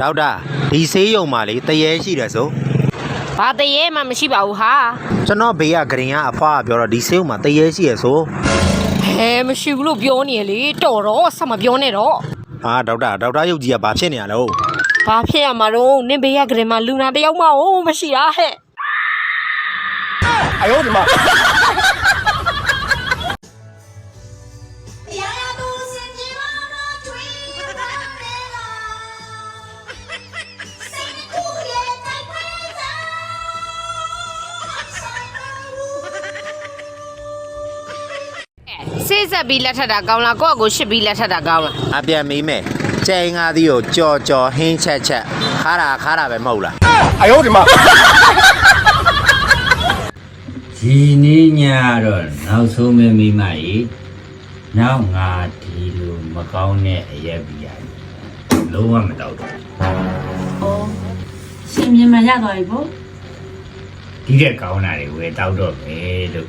ဒေါက်တာဒီဆေးရုံမှာလေတရေရှိတယ်ဆိုဘာတရေမှမရှိပါဘူးဟာကျွန်တော်ဘေးကဂရင်ကအဖွားကပြောတော့ဒီဆေးရုံမှာတရေရှိရဆိုဟဲမရှိဘူးလို့ပြောနေရလေတော်တော့ဆက်မပြောနဲ့တော့ဟာဒေါက်တာဒေါက်တာရုပ်ကြီးကဘာဖြစ်နေရလဲဟုတ်ဘာဖြစ်ရမှာတော့နင့်ဘေးကကလေးမှာလူနာတယောက်မှ哦မရှိတာဟဲ့呀 စိတ်ဆက်ပြီးလက်ထပ်တာကောင်းလားကိုယ့်အကိုရှစ်ပြီးလက်ထပ်တာကောင်းလားအပြန်မေးမယ်ကျိန်ငါးသီးကိုကြော်ကြော်ဟင်းချက်ချက်ခါတာခါတာပဲမဟုတ်လားဒီနေ့ညတော့နောက်ဆုံးမဲမိမကြီးနောက်ငါဒီလိုမကောင်းတဲ့အရက်ပြရတယ်လုံးဝမတော့တော့အော်ရှင်မြန်မာရသွားပြီပေါ့ဒီတဲ့ကောင်းတာတွေဝယ်တော့တော့ပဲလို့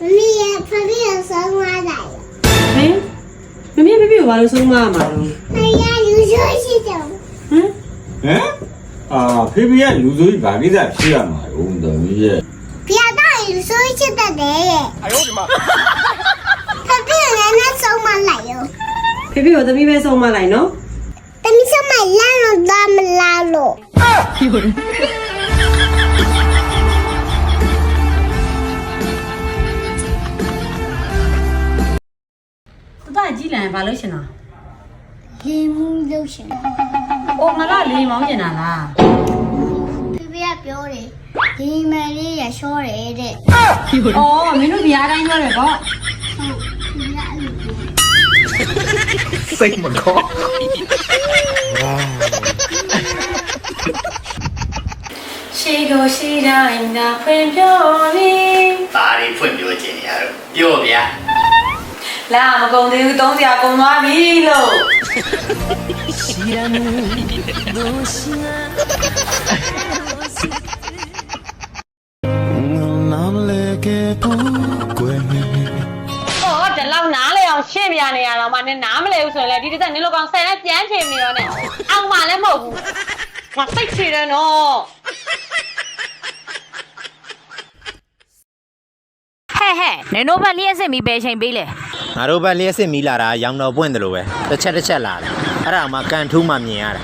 妈咪呀，旁边有什么来了？ ဟင်မမေဖေဖေကိုဘာလို့ဆုံးမရမှာတော့ 哎呀，有说是的。 ဟမ် ဟမ်အာဖေဖေကလူဆိုကြီးဗာကိစ္စဖြစ်ရမှာဟုတ်တယ်မီးရဲ့ 不要大有说是的嘞。哎呦我的妈！旁边有人那什么来哟？ ဖေဖေကိုသမီးပဲဆုံးမလိုက်နော် တတကြီးလန်ဘာလို့ရှင်တာ 黑木都行。 အော်ငါကလေးမောင်းကျင်တာလား ဖေဖေကပြောတယ်ဒီမလေးရရှောတယ်တဲ့ အော်မင်းတို့ဒီအားတိုင်းပြောတယ်ပေါ့ ဖေဖေကအဲ့လိုပြော စိတ်မကော ရှိကိုရှိတိုင်းသာဖွင့်ပြောနေဒါတွေဖွင့်ပြောခြင်းနေရတော့ပြောဗျာလာမကုန်သေးဘူးသုံးစရာကုန်သွားပြီလို့ဟောဒီလောက်နားလေအောင်ရှင်းပြနေရတော့မှနင်နားမလဲဘူးဆိုရင်လေဒီတစ်သက်နင်လိုကောင်ဆယ်နဲ့ပြန်ချင်နေရောနဲ့အောင်မှလည်းမဟုတ်ဘူးငါစိတ်ချတယ်နော် ဟဲ့ဟဲ့နင်တို့ဘက်လျှက်စစ်ပြီးပဲချိန်ပေးလေငါတို့ဘက်လျှက်စစ်မီလာတာရောင်တော်ပွင့်တယ်လို့ပဲတစ်ချက်တစ်ချက်လာတယ်အဲ့ဒါမှကန်ထူးမှမြင်ရတယ်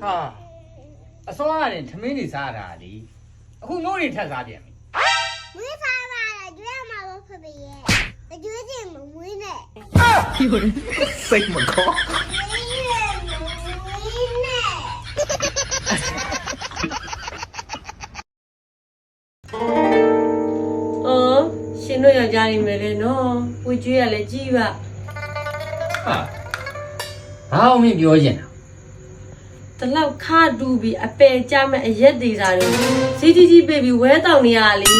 ဟာအစောရတယ်ထမင်းနေစားတာလေအခုနိုးနေထက်စားပြန်ပြီမွေးဖားပါလားကျွေးမှာပေါ့ဖေဖေရဲ့မကျွေးချင်မမွေးနဲ့စိတ်မကော ရှင်တို့ယောက်ျားနေမယ်လေနော်ဝေကျွေးရလဲကြီးပါဟာဘာအောင်မင်းပြောခြင်းတာတလောက်ခါတူပြီးအပယ်ကြမဲ့အရက်သေးတာတွေစီတီကြီးပေးပြီးဝဲတောင်နေရလေ